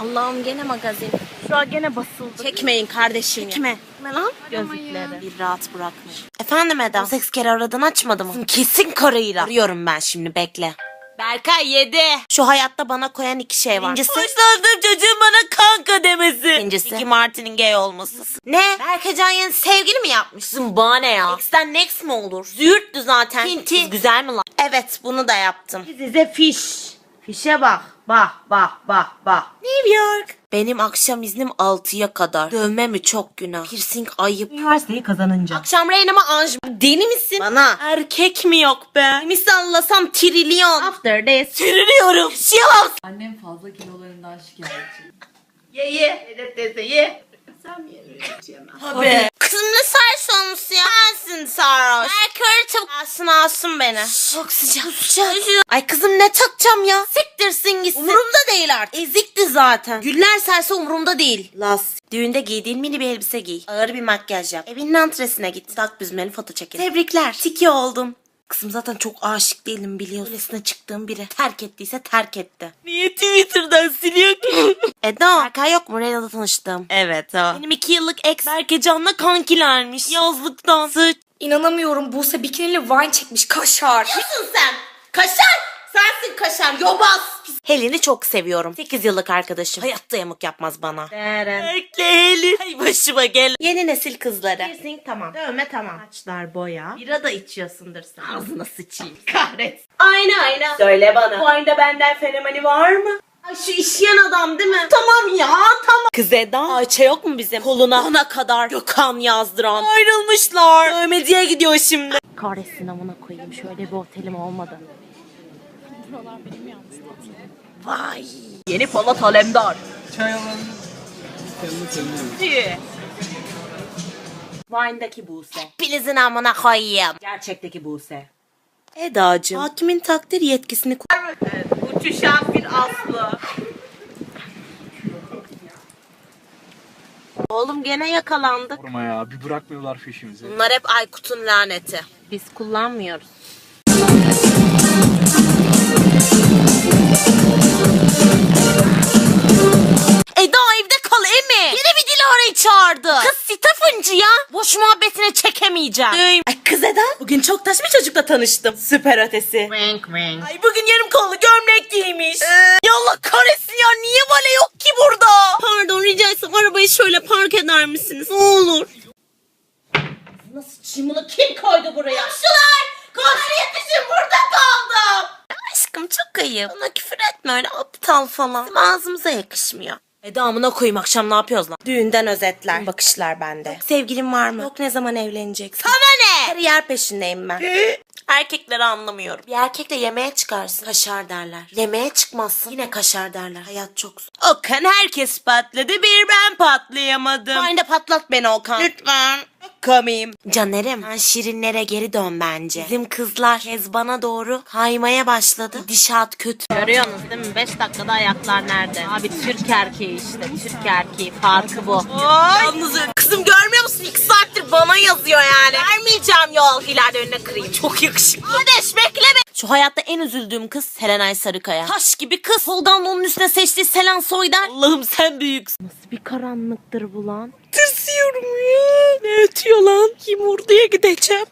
Allah'ım gene magazin. Şu an gene basıldı. Çekmeyin kardeşim. Çekme. Ne lan? Gözlükleri. Bir rahat bırakma. Efendim Eda? Seks kere aradın açmadı mı? Kesin karıyla. Arıyorum ben şimdi bekle. Berkay yedi. Şu hayatta bana koyan iki şey var. Birincisi. Hoşlandığım çocuğun bana kanka demesi. İkincisi. Ricky Martin'in gay olması. Ne? Berkecan yeni sevgili mi yapmışsın? Bana ne ya? X'ten next mi olur? Züğürttü zaten. Pinti. Güzel mi lan? Evet bunu da yaptım. Size fiş. Fişe bak. Bak bak bak bak. New York. Benim akşam iznim 6'ya kadar. Dövme mi çok günah. Piercing ayıp. Üniversiteyi kazanınca. Akşam Reyna'ma anj. Deli misin? Bana. Erkek mi yok be? Mi sallasam trilyon. After this. Trilliyorum. Şiyalas. Annem fazla kilolarından şikayetçi. Ye ye. Edep teyze ye. Abi. Kızım ne sarhoş sarhoş. Berkör çabuk alsın alsın beni. Çok sıcak. Sıcak. Ay kızım ne takacağım ya? Siktirsin gitsin. Umurumda değil artık. Ezikti zaten. Güller serse umurumda değil. Las. Düğünde giydiğin mini bir elbise giy. Ağır bir makyaj yap. Evinin antresine git. Tak büzmeli foto çekin. Tebrikler. Tiki oldum. Kızım zaten çok aşık değilim biliyorsun. Öylesine çıktığım biri. Terk ettiyse terk etti. Niye Twitter'dan siliyor ki? Eda. Berkay yok mu? Reyna'da tanıştım. Evet o. Benim iki yıllık ex Berkecan'la kankilermiş. Yazlıktan. Sıç. İnanamıyorum Buse bikinili wine çekmiş kaşar. Kimsin sen? Kaşar. Sensin kaşar. Yobaz. Helen'i çok seviyorum. 8 yıllık arkadaşım. Hayatta yamuk yapmaz bana. Deren. Bekle Helin. Ay başıma gel. Yeni nesil kızları. Piercing tamam. Dövme tamam. Saçlar boya. Bira da içiyorsundur sen. Ağzına sıçayım. Kahret. Ayna ayna. Söyle bana. Bu ayında benden fenomeni var mı? Ay şu işleyen adam değil mi? Tamam ya tamam. Kız Eda. Ayça yok mu bizim? Koluna ona kadar Gökhan yazdıran. Ayrılmışlar. Dövmeciye gidiyor şimdi. Kahretsin amına koyayım. Şöyle bir otelim olmadı. Vay. Yeni Polat Alemdar. Çay alalım. Vine'daki Buse. Hepinizin amına koyayım. Gerçekteki Buse. Eda'cığım. Hakimin takdir yetkisini kullan. Evet, uçuşan bir aslı. Oğlum gene yakalandık. Sorma ya bir bırakmıyorlar peşimizi. Bunlar hep Aykut'un laneti. Biz kullanmıyoruz. Dilara'yı çağırdı. Kız sitafıncı ya. Boş muhabbetine çekemeyeceğim. Ay kız Eda. Bugün çok taş bir çocukla tanıştım. Süper ötesi. Wink wink. Ay bugün yarım kollu gömlek giymiş. Ya Allah kahretsin ya niye vale yok ki burada? Pardon rica etsem arabayı şöyle park eder misiniz? Ne olur. Nasıl çimbunu kim koydu buraya? Komşular! Komşu yetişin burada kaldım. Aşkım çok ayıp. Bana küfür etme öyle aptal falan. Bizim ağzımıza yakışmıyor. Eda amına koyayım akşam ne yapıyoruz lan? Düğünden özetler. Bakışlar bende. Yok sevgilin var mı? Yok ne zaman evleneceksin? Sana ne? Kariyer peşindeyim ben. Erkekleri anlamıyorum. Bir erkekle yemeğe çıkarsın. Kaşar derler. Yemeğe çıkmazsın. Yine kaşar derler. Hayat çok zor. Okan herkes patladı. Bir ben patlayamadım. Aynı de patlat beni Okan. Lütfen. Komiyim. Canerim sen şirinlere geri dön bence. Bizim kızlar Kezban'a doğru kaymaya başladı. Gidişat kötü. Görüyorsunuz değil mi? 5 dakikada ayaklar nerede? Abi Türk erkeği işte. Türk erkeği. Farkı bu. Yalnız kızım görmüyor musun? İki saattir bana yazıyor yani. Vermeyeceğim yol. İleride önüne kırayım. Çok yakışıklı. Kardeş bekle be. Şu hayatta en üzüldüğüm kız Serenay Sarıkaya. Taş gibi kız. Tolga'nın onun üstüne seçtiği Selen Soydan. Allah'ım sen büyüksün. Nasıl bir karanlıktır bu lan? Tırsıyorum ya. Ne ötüyor lan? Kim vurduya gideceğim.